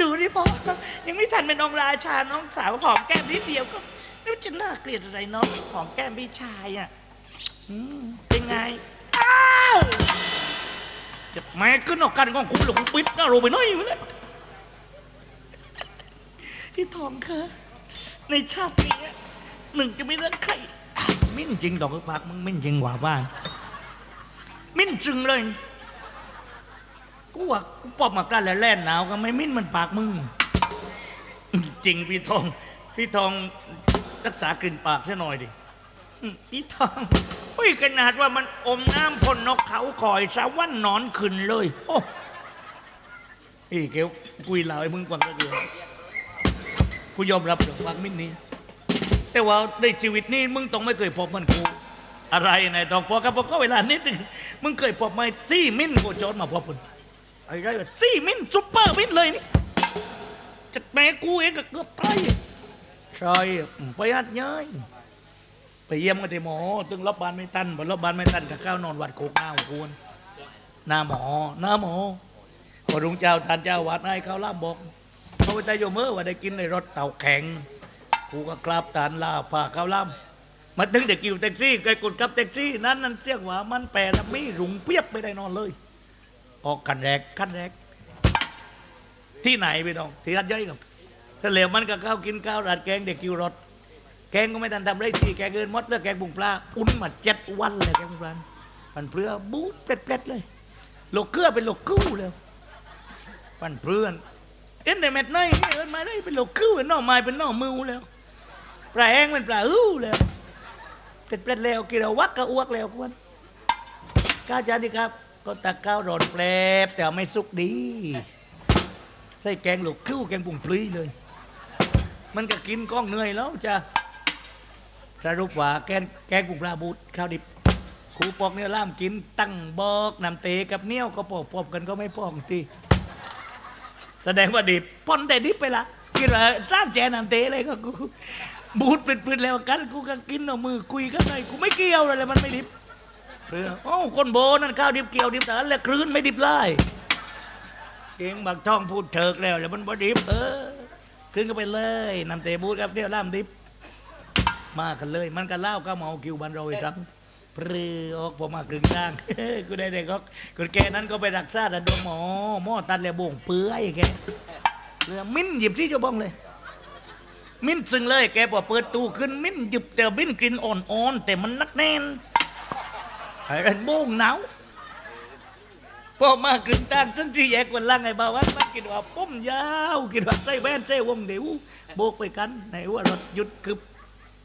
ดูดิพ่อยังไม่ทันเป็นองค์ราชาน้องสาวหอมแก้มนิดเดียวก็ไม่รู้จะน่าเกลียดอะไรน้องหอมแก้มพี่ชายอะอืมเป็นไงอ้าวจะแม่ขึ้นออกกันกองคุ้มหลงปิดหน้าโรไปหน้อยมาเลยพี่ทองคะในชาตินี้หนึ่งจะไม่เลือกใครอ่มิ้นจริงดอกปากมึงมิ้นจริงกว่าบ้าน มิ้นจริงเลย กูว่ากูปอบมากล้าแล้วแล่นหนาวก็ไม่มิ้นมันปากมึง จริงพี่ทอง พี่ทองรักษากลิ่นปากซะหน่อยดิพี่ทองอุ้ยขนาดว่ามันอมน้ำพ่นนกเขาคอยสาวันนอนขึ้นเลย โอ้อีเกวกุยเหล่าให้มึงกว่างก็เดียวกูยอมรับเรื่องปากมิ้นนี้ แต่ว่าในชีวิตนี้มึงต้องไม่เคยพบมันกูอะไรนายต้องพอกับพอก็เวลานิดนึงมึงเคยพบไหมซี่มิ้นกูโจทย์มาพบคุณ ไอ้ไรวะซี่มินซุปเปอร์มินเลยนี่จะแม่กูเองก็เกือบตายใช่ไปหัดย้ยไปเยี่ยมกันที่หมอ ตึงรับบานไม่ตันบนรับบานไม่ตันกับข้าวนอนวัดโคกหน้าของคุณหน้าหมอหน้าหมอพอรุงเจ้าทานเจ้าวัดให้เขาวล่ามบอกเขาไปใจโยมเมื่อว่าได้กินในรถเต่าแข็งกูก็กราบตานลาพาเขาวล่ำมาถึงเด็กกิวแท็กซี่ไกลกดกับแท็กซี่ นั้นนั่นเสียงว่ามันแปรละมีรุงเปียบไม่ได้นอนเลย ออกกันแรกขั้นแรก ที่ไหนไปต้อง ที่รัดย่อยกับถ้าเหลวมันก็ข้าวกินข้าวราดแกงเด็กกิวรถแกงก็ไม่ทันทำไรทีแกงเกินมดแล้วแกงบุงปลาอุ่นมาเจ็ดวันเลยแกงบุงปลามันเปลือบูดเปล็ดๆเลยโลกเกลือเป็นโลกกู้เลยมันเปลือนเอ็นแต่เม็ดน้อยเอ็นมาได้เป็นโลกกู้เป็นน่อไม้เป็นน่อมือแล้วปลาแห้งเป็นปลาอื้แล้วเปล็ดเปล็ดๆแล้วกินเอาวักก็อ้วกแล้วกวนกาจาดีครับ ก็ตักข้าวร้อนแปลบแต่ไม่สุกดี ใส่แกงหลกคิ้วแกงปุ่งปลีเลย มันก็กินก้องเหนื่อยแล้วจ้ะสรุปว่าแกงแกงปุ่งปลาบูดข้าวดิบครูปอกเนี่ยล่ามกินตั้งบอกนำเตกับเนี้ยวก็ปอบปอบกันก็ไม่ปองทีแสดงว่าดิบปอนแต่ดิบไปละกินว่าจ้ามแจนำเตเลยก็กูบูดเป็นปืนแล้วกันกูก็กินเอามือคุยกันเลยกูไม่เกี่ยวเลยมันไม่ดิบ เพื่อโอ้คนโบนั่นข้าวดิบเกี่ยวดิบแต่อันแล้วคลื่นไม่ดิบเลยเก่งบักท่องพูดเถิกแล้วแล้วมันบ่ดิบเออขึ้นก็ไปเลยนำเตบูดครับเดี๋ยวล่ามดิบ มากันเลย มันก็เล่าก็เมาคิวบันโรยจังปรือออกพอมาครึ่งทางกูได้เด็กก็คนแกนั้นก็ไปรักษาดันดวงหมอหมอตัดแล้วบ่งเปื่อยแกเรือมิ้นหยิบที่จะบ้องเลย มิ้นซึ่งเลยแกพอเปิดตู้ขึ้นมิ้นหยิบแต่มิ้นกลิ่นอ่อนๆแต่มันนักแน่น ไอ้เรนโบ้งหนาวพอมากึ่งตั้งทั้งที่แยกวันล่างไอ้บ่าวว่ามันกินว่าป้มยาวกินว่าใส่แว่นใส่วงเดียวโบกไปกันไหนว่ารถหยุดคึบ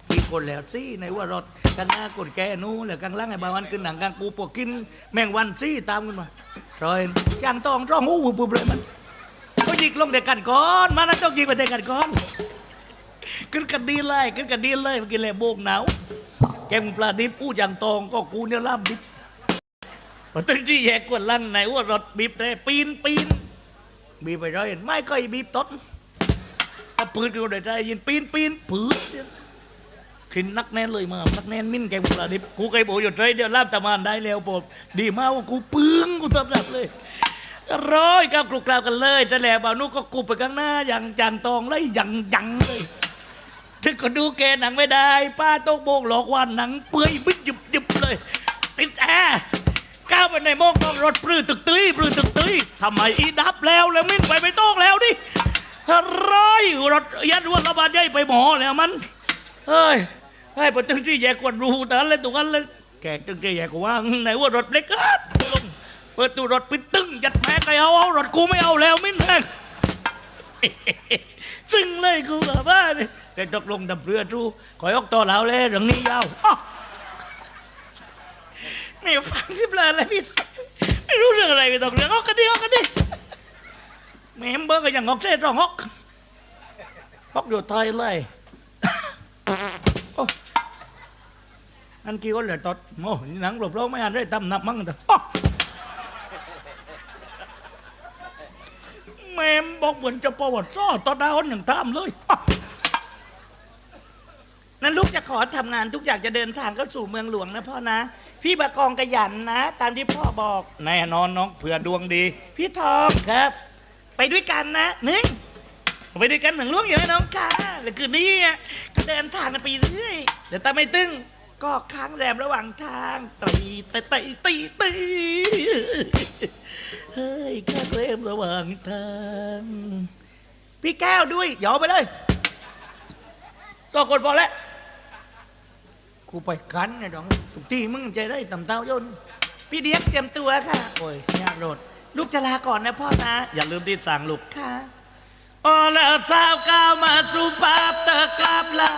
มีคนแล้วสิไหนว่ารถข้างหน้ากดแกนู้แล้วข้างล่างไอ้บ่าวันขึ้นหนังกลางปูปวกกิน แมงวันสิตามกันมารอยจางตองร้องหูปุ๊บเลยมันก็ยิกลงเด็กกันก่อนมันนั่นต้องยิงไปเด็กกันก่อนขึ้นกันดีเลยขึ้นกันดีเลยเมื่อกี้เลยโบกหนาว แกงปลาดิบอู้จางตองก็กูเนี่ยล่ามดิบพอตึงที่แยกกวนลังไหนว่ารถบีบแต่ปีนปีนบีบไปร้อยไม่ก็อีบีบต้นถ้าปืนก็ได้ใจยินปีนปีนปืนขึ้นนักแน่นเลยมานักแน่นมิ้นแกงปลาดิบกูเคยบอกอยู่ใจเดียวลาบตะมานได้แล้วปบดีมากว่ากูปึ้งกูทำแบบเลยร้อยก้าวกรุกกราวกันเลยจะแหล่บานุก็กูไปข้างหน้าอย่างจางตองเลยอย่างยังเลย ถึงก็ดูแกหนังไม่ได้ ป้าต้องโบกหลอกว่าหนังเปื่อยบึ้ยึบยึบเลย ติดแอร์ก้าวไปในโมกต้องรถปลื้อตึกตื้ยปลื้อตึกตื้ยทำไมอีดับแล้วแล้วมิ้นไปไม่ต้องแล้วดิร้อยรถยัดวนระบาดใหญ่ไปหมอแล้วมันเฮ้ยให้ปตึงที่แยกกวนรูแต่อะไรตัวกันเลยแกตึงที่แยกว่างไหนว่ารถเล็กอะลงเปิดตู้รถปิดตึ้งยัดแม่ใครเอาเอารถกูไม่เอาแล้วมิ้นแม่ งซึ่งเลยกูกับบ้าเลยแต่ตกลงดำเรือทูคอยกต่อแล้วเลยเรื่องนี้ยาวอ้อไม่ฟังที่เปลนเลยพี่ไม่รู้เรื่องอะไรไม่ต้องเรืองอกกันดิออกกันดิแม่มเบอร์ก็ยังออกเส้นร้องฮอกฮอกอยู่ไทยเลยอันกี่คนเหลือตดโอ้หนังหลบเราไม่อ่านได้ตำนับมั่งแต่อ้อ แม่มบอกเหมือนจะประวัติซ้อตอนดาวหนึ่งทามเลย นั้นลูกจะขอทำงานทุกอย่างจะเดินทางเข้าสู่เมืองหลวงนะพ่อนะ พี่บากองกระยันนะ ตามที่พ่อบอก แน่นอนน้องเผื่อดวงดี พี่ทองครับ ไปด้วยกันนะหนึ่งไปด้วยกันหนึ่งล่วงอย่างน้องค่ะแล้วคืนนี้ก็เดินทางกันไปเรื่อยเดี๋ยวตาไม่ตึงก็ค้างแรมระหว่างทางตีตีตีตีตี เฮ้ยค้างแรมระหว่างทางพี่แก้วด้วยยอไปเลยก็กดพอแล้วกูไปกันนะดองทุกที่มึงใจได้ต่ำเต้ายนพี่เดียกเตรียมตัวค่ะ โอ้ยยากโรดลูกจะลาก่อนนะพ่อนะ อย่าลืมที่สั่งลูกค่ะโอ้แล้วสาวก้าวมาสู่ภาพเตอกลับลา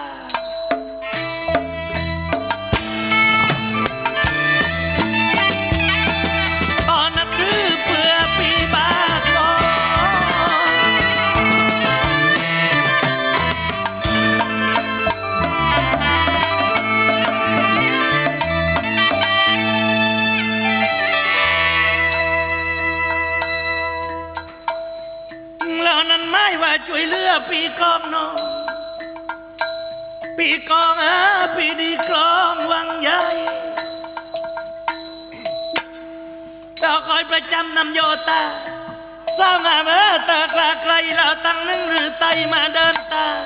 ากลาไกลเราตั้งหนึ่งหรือไตมาเดินตาม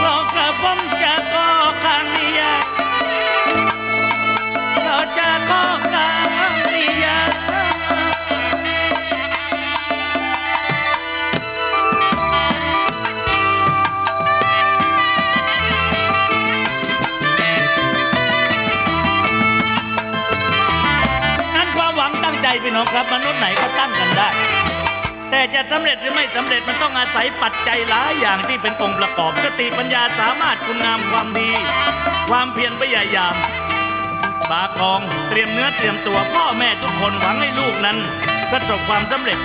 เรากระผมจะก่อขังนิยายเราจะขอ พี่น้องครับมนุษย์ไหนก็ตั้งกันได้ แต่จะสำเร็จหรือไม่สำเร็จมันต้องอาศัยปัจจัยหลายอย่างที่เป็นองค์ประกอบสติปัญญาสามารถคุณงามความดี ความเพียรพยายามบากองเตรียมเนื้อเตรียมตัวพ่อแม่ทุกคนหวังให้ลูกนั้นประสบความสำเร็จ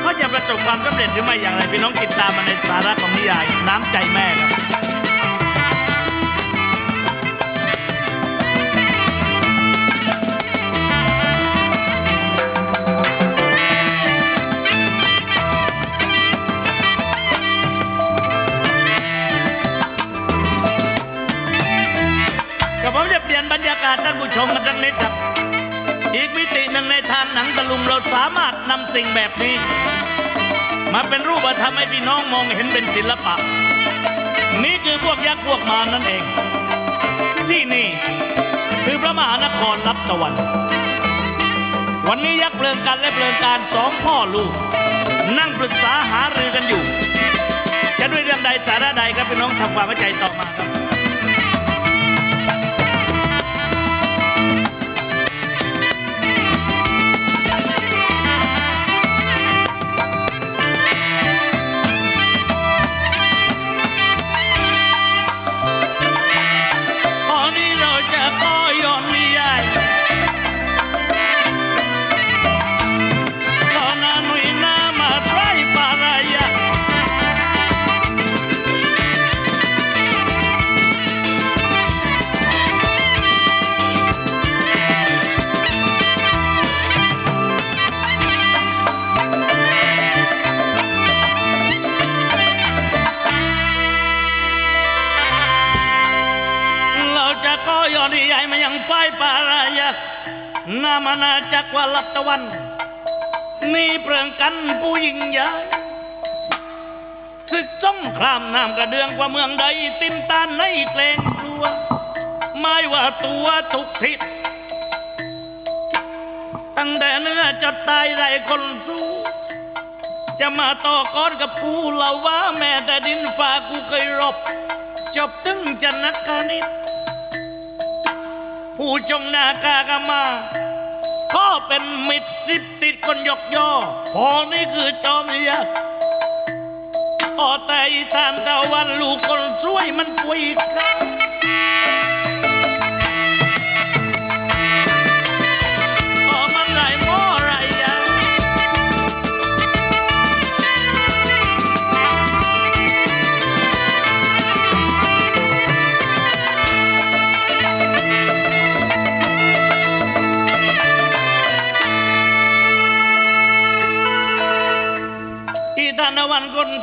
เขาจะประสบความสำเร็จหรือไม่อย่างไรพี่น้องติดตามมาในสาระของนิยายน้ำใจแม่ครับ กับผมจะเปลี่ยนบรรยากาศท่านผู้ชมกันสักนิดครับ อีกมิติหนึ่งในทางหนังตะลุงเราสามารถนำสิ่งแบบนี้ มาเป็นรูปธรรมให้พี่น้องมองเห็นเป็นศิลปะ นี่คือพวกยักษ์พวกมารนั่นเอง ที่นี่คือพระมหานครรับตะวัน วันนี้ยักษ์เพลิงกันและเพลิงการสองพ่อลูก นั่งปรึกษาหารือกันอยู่ จะด้วยเรื่องใดสาระใดครับพี่น้องทำความเข้าใจต่อมาครับ ยายมายังไฟปารายานามานาจักวาลับตะวัน นี่เปลืองกันผู้ยิ่งใหญ่ศึกสงครามน้ำกระเดืองกว่าเมืองใด ติมตานในเกรงกลัว ไม่ว่าตัวทุกทิศตั้งแต่เนื้อจะตายไรคนสู้จะมาต่อกอนกับกูเล่าว่าแม่แต่ดินฟ้ากูเคยรบ จบถึงจะนักกานิด ผู้จงนากากามาขอเป็นมิตรสิบติดคนยกย่อพอนี่คือจอมยักษ์ออแต่อีตานตะวันลูกคนช่วยมันปุยกัน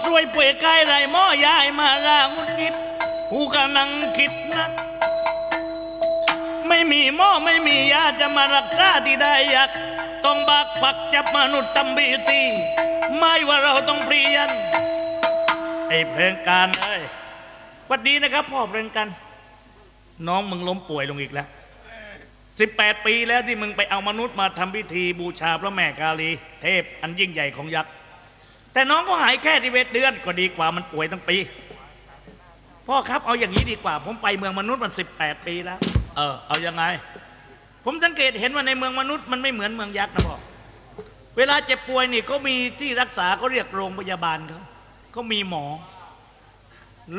ช่วยป่วยกายไรหม้อยายมาลามุนกิดผู้กำลังคิดนักมีหม้อไม่มียาจะมารักษาที่ได้อยากต้องบากปักจับมนุษย์ตำบีตีไม่ว่าเราต้องเปลี่ยนไอ้เพลงการเอ้ยวัดดีนะครับพ่อเพลงกัน น้องมึงล้มป่วยลงอีกแล้วสิบแปดปีแล้วที่มึงไปเอามนุษย์มาทำพิธีบูชาพระแม่กาลี เทพอันยิ่งใหญ่ของยักษ์ แต่น้องก็หายแค่ที่เวทเดือนก็ดีกว่ามันป่วยทั้งปี พ่อครับเอาอย่างนี้ดีกว่า ผมไปเมืองมนุษย์มันสิบแปดปีแล้ว เออ เอายังไง ผมสังเกตเห็นว่าในเมืองมนุษย์มันไม่เหมือนเมืองยักษ์นะพ่อเวลาเจ็บป่วยนี่ก็มีที่รักษาเขาเรียกโรงพยาบาลเขาเขามีหมอ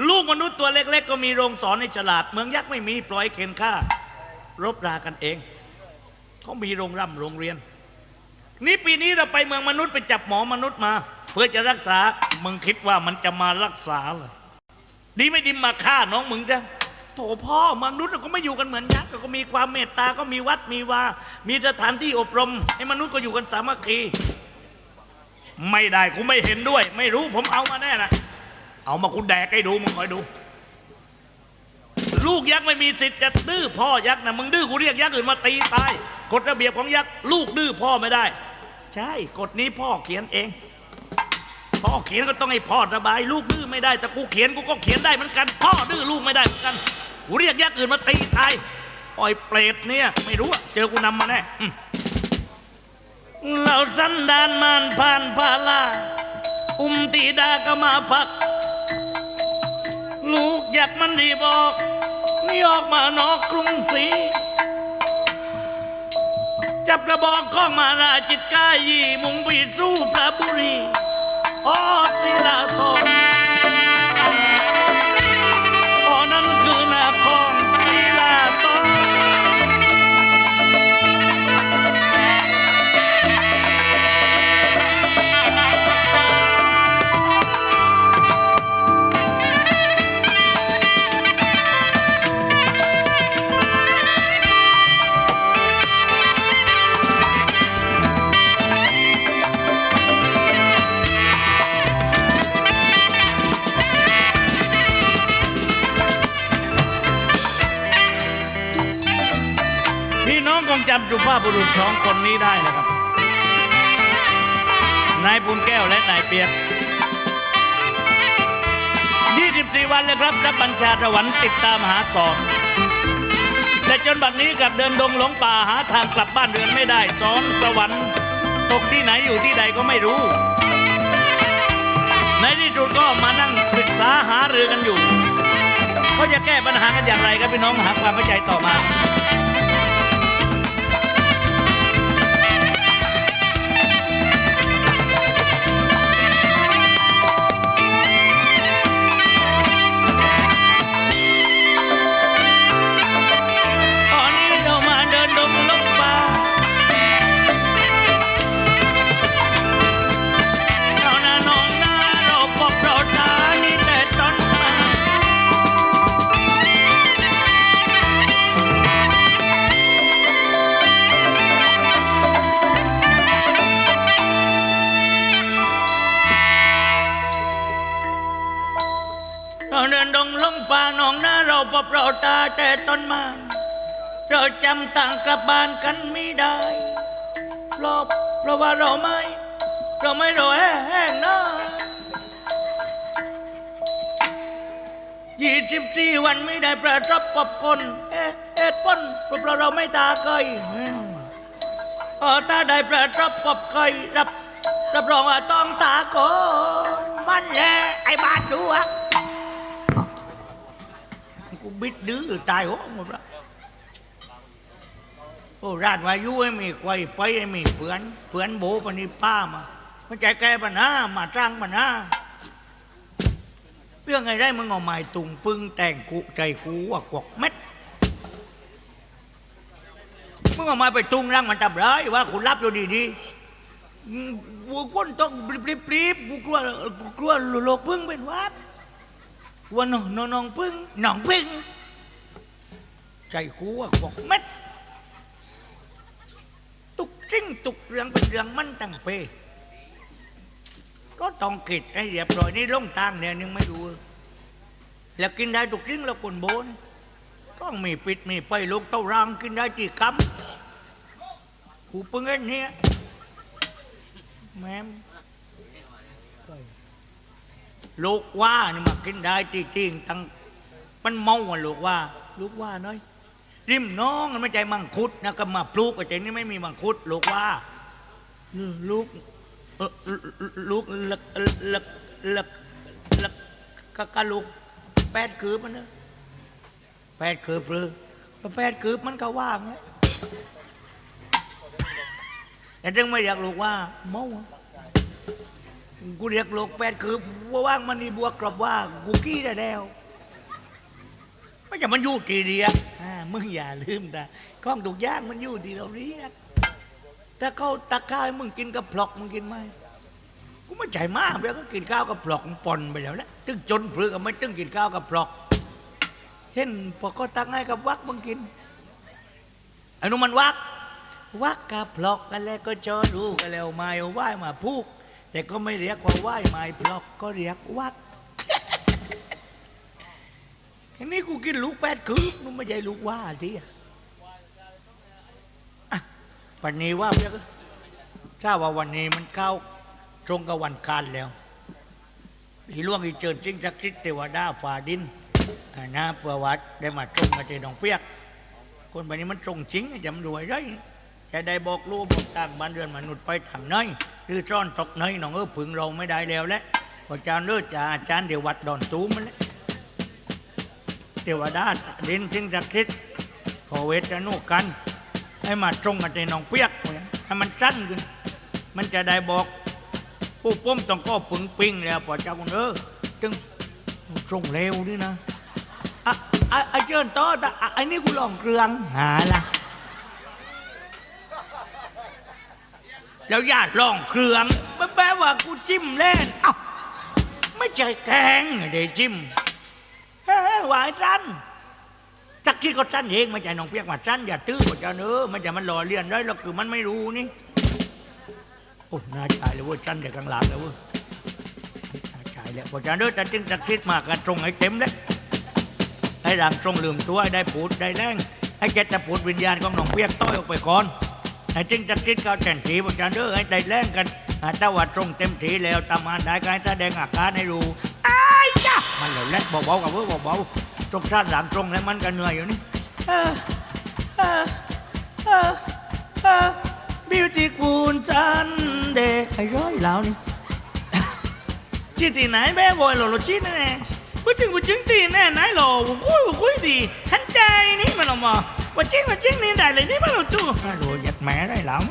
ลูกมนุษย์ตัวเล็ก ๆ ก็มีโรงสอนในฉลาด เมืองยักษ์ไม่มีปล่อยเข็นฆ่ารบรากันเองเขามีโรงร่ำโรงเรียน นี่ปีนี้เราไปเมืองมนุษย์ไปจับหมอมนุษย์มา เพื่อจะรักษามึงคิดว่ามันจะมารักษาเหรอดีไม่ดีมาฆ่าน้องมึงจ้ะโถพ่อมนุษย์ก็ไม่อยู่กันเหมือนยักษ์ก็มีความเมตตาก็มีวัดมีวา มีสถานที่อบรมให้มนุษย์ก็อยู่กันสามัคคี ไม่ได้กูไม่เห็นด้วย ไม่รู้ผมเอามาแน่นะเอามาคุณแดกให้ดูมึงคอยดู ลูกยักษ์ไม่มีสิทธิ์จะดื้อพ่อยักษ์นะมึงดื้อกูเรียกยักษ์อื่นมาตีตายกฎระเบียบของยักษ์ลูกดื้อพ่อไม่ได้ ใช่กฎนี้พ่อเขียนเอง พ่อเขียนก็ต้องให้พ่อสบาย ลูกดื้อไม่ได้แต่กูเขียนกูก็เขียนได้เหมือนกัน พ่อดื้อลูกไม่ได้เหมือนกันกูเรียกยักษ์อื่นมาตีตายปล่อยเปรตเนี่ย ไม่รู้อะเจอกูนำมาแน่เราสันดานมานผ่านพาลาอุ้มตีดาก็มาพัก ลูกอยากมันรีบอกนี่ออกมานอกกรุงศรีจับกระบอกข้องมาราจิตกายีมุงไปสู้พระบุรี ออศิล จำสุภาพบุรุษสองคนนี้ได้นะครับ นายปุณแก้วและนายเปียก24 วันเลยครับรับบัญชาสวรรค์ติดตามหาสอนแต่จนบัดนี้กลับเดินดงหลงป่าหาทางกลับบ้านเรือนไม่ได้สอนสวรรค์ตกที่ไหนอยู่ที่ใดก็ไม่รู้ ในที่สุดก็มานั่งปรึกษาหารือกันอยู่เขาจะแก้ปัญหากันอย่างไรครับพี่น้องหาความเข้าใจต่อมา ราเดินดงลงป่าหนองนาเราปอบเราตาแต่ต้นไมาเราจำต่างกลับบ้านกันไม่ได้เพราะเพราะว่าเราไม่ เราไม่รอแห้งนะยี่สิบสี่วันไม่ได้ประทับปอบคนเอ๊ะเอ็ดป้นเพราะเราไม่ตาเคยเออตาได้ประทับปอบเคยรับรับรองว่าต้องตาโกนมันแหละไอ้บานดูอะ กูบิดดื้อตายโหงหมดละโอ้ราดวายุให้มีควายไฟให้มีเพื่อนเพื่อนโบปนิป้ามามันใจแก้ปัญหามาสร้างปัญหาเรื่องไงได้มึงเอาไม้ตุงปึ้งแต่งกูใจกูว่ากวกเม็ดมึงเอาไม้ไปตุงร่างมันตับร้ายว่าคุณรับอยู่ดีๆอืมกูก้นต้องปรีบปรีบกูกลัวกูกลัวโลกพึ่งเป็นวัด ว่าน้องน้องน้องพึ่งน้องพึ่งใจกูว่าบอกเม็ดตุกจริงตุกเรื่องเป็นเรื่องมันตั้งเปก็ต้องกิดให้เรียบร้อยนี่ล่องทางเนี่ยนึงไม่รู้แล้วกินได้ตุกจริงแล้วคนโบนต้องมีปิดมีไปลูกเต้ารังกินได้กี่คำกูเพิ่งเห็นเนี่ยแม่ ลูกว่านี่มากินได้จริงๆตั้งมันเมาอะลูกว่า ลูกว่าน้อย ริมน้องมันไม่ใจมังคุดนะก็มาปลูกแต่นี่ไม่มีมังคุด ลูกว่า ลูกเลูกลักลักลักลักกะกะลูกแปดคืบมันเนอะแปดคืบหรือแปดคืบมันก็ว่างไงแต่ถึงไม่อยากลูกว่าเมาอะ กูเรียกลูกแปดคืบว่าว่างมันนี่บวกกับว่ากูกี้ได้แล้วไม่ใช่มันอยู่กี่เดียอ่ามึงอย่าลืมนะข้องถูกย่างมันอยู่ที่เราเรียกถ้าเขาตักข้าวมึงกินกับพลอกมึงกินไหมกูไม่ใจมากแล้วก็กินข้าวกับพลอกมึงปนไปแล้วนะตึงจนเพื่อก็ไม่ตึงกินข้าวกับพลอก เห็นพอก็ตักให้กับวักมึงกินไอ้นุ่มันวักวักกับพลอกกันแล้วก็จอรู้กันแล้วไม้เอาไหว้มาพูก แต่ก็ไม่เรียกว่าไหว้ไม้พลอกก็เรียกวักอันนี้กูกินลูกแปดคืบมันไม่ใช่ลูกว่าที่อะวันนี้ว่าเพื่อนทราบว่าวันนี้มันเข้าตรงกับวันคานแล้วอีล่วงอีเจิดจิงจักริดเทวดาฝ่าดินอ่านะเพื่อวัดได้มาตรงกับเจดองเปียก คนแบบนี้มันตรงจริงจำรวยได้ จะได้บอกรู้บอกต่างบ้านเรือนมนุษย์ไปทางไหนหรือซ่อนตกไหนน้องเออพึงเราไม่ได้แล้วแหละพระอาจาเลิศจ่าอาจารย์เดี๋ยววัดดอนตูมันแหละเทวดาดินทิ้งจักทิศขอเวทนุกัน ให้มาตรงกันในหนองเปียกให้มันสั้นขึ้นมันจะได้บอก ผู้ป้มต้องก็ปึงปิงแล้วพอเจ้าคุณเออจึงตรงเร็วนี่นะอะอะอะเจิญต่อแต่อะไอ้นี่กูลองเกลืองหาละ แล้วญาติลองเครื่องมันแปลว่ากูจิ้มเล่นเอ้าไม่ใช่แกงเดี๋ยวจิ้มเฮ้ยหวายสั้นจักที่ก็สั้นเองไม่ใช่น้องเปียกมาสั้นอย่าตื้อว่าจะเนื้อมันจะมันหล่อเลียนได้แล้วคือมันไม่รู้นี่โอ้น่าชายเลยเว้ยสั้นเด็กกลางหลังเลยเว้ยน่าชายแล้วพอจะเนอะแต่จึงจักทิศมากกันตรงให้เต็มเลยให้ร่างตรงลืมตัวได้ปูดได้แรงให้เจ็ดแต่ปูดวิญญาณของน้องเปียกต้อยออกไปก่อน จึงจักทิศเขาแทนทีพอจะเนอะให้ได้แรงกันอ่ว่าตรงเต็มทีแล้วตามานได้การแสดงอาการให้รู้อ้ายจ้ะมันเหลวแลกเบาๆกับเว้ยเบาๆตรงด้านหลังตรงแล้วมันก็เหนื่อยอยู่นี่เออเออเออเออ beautiful Sunday ไอ้ร้อยแล้วนี่จีตีไหนแม่บอยหล่อหล่อจีแน่ๆพูดถึงพูดถึงตีแน่ไหนหล่อวุ้คุยวุ้คุยดีหันใจนี่มันออกมา ว่าจริงว่าจริงนี่ได้เลยนี่มันหล่อตู้อะรวยหยัดแม่ได้แล้ว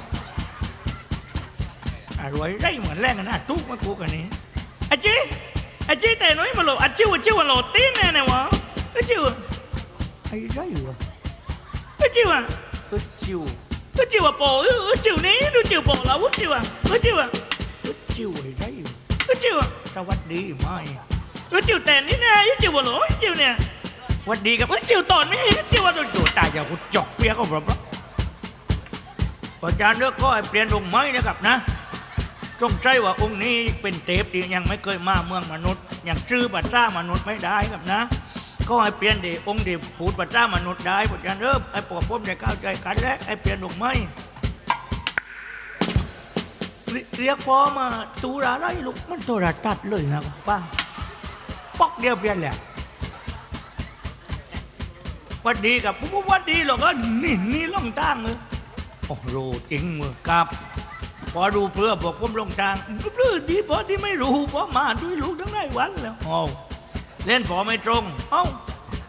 อะรวยได้เหมือนแรงกันนะตู้มากูกันนี่อาจีอาจีแต่น้อยมาหล่ออาจิวอาจิวหล่อตีแน่แน่ วะอาจิวไอ้ไรวะอาจิวอะอาจิวอาจิวอะโปอาจิวนี่ดูจิวโปแล้วอาจิวอะอาจิวอะอาจิวไอ้ไรวะก็จิวอะสวัสดีไม่ก็จิวแต่นี่นะยี่จิวบ่หรอยี่จิวเนี่ยหวัดดีกับเอ้ยจิวตอนนี้จิวว่าโดนโดดตายอย่ากูจอกเปียกก็พร้อมอาจารย์เลือกก็ให้เปลี่ยนองค์ไม้นะครับนะจงใจว่าองค์นี้เป็นเทพที่ยังไม่เคยมาเมืองมนุษย์ยังชื่อปัจจ้ามนุษย์ไม่ได้ครับนะ ก็ให้เปลี่ยนเดีองค์เดีพูดปัจจ้ามนุษย์ได้อาจารย์เริ่มไอ้ปวกผมได้เข้าใจกันแล้วไอ้เปลี่ยนองค์ไม้เรียกพ่อมาตูระไรลูกมันโทรทัศน์เลยนะป้าปอกเดียวเปลี่ยนแหละ วัดดีกับปุ๊บหวัดดีหรอกก็นี่นี่ล่องทางเลยโอ้รู้จริงมือกับ พอดูเพื่อบอกผมลงทางเพื่อดีพอที่ไม่รู้พอมาด้วยลูกทั้งได้วันแล้วโอ้เล่นพอไม่ตรงเอ้า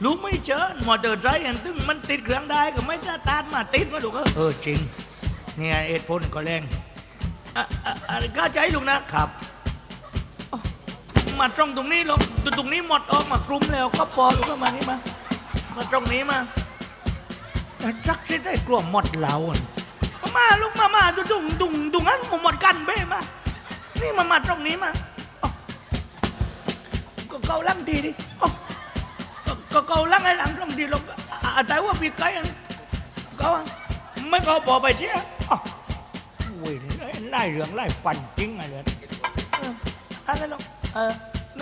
ลูกไม่เจอมอเตอร์ไซค์อันตึงมันติดเครื่องได้ก็ไม่จะตานมาติดมาลูกเออเออจริงเนี่ยเอ็ดพลก็แรงอะอะอะเข้าใจลุงนะครับ มาตรงตรงนี้ลงตรงนี้หมดออกมากลุ่มแล้วก็พอลุงก็มานี่มา มาตรงนี้มาแต่จักที่ได้กลัวหมดเหล่าอะมาลุงมามาดุดุงดุงดุงนั้นหมดกันเบ้มา นี่มามาตรงนี้มาอ๋อก็เกาลังทีดิอ๋อก็ก็เกาลังให้หลังตรงทีลงอะแต่ว่าผิดไกอันเก็ไม่ก็พอไปเที่ยอ๋ออุ้ยไล่เรื่องไล่ฟันจริงอะไรเลยเอออะไรหรอกเออ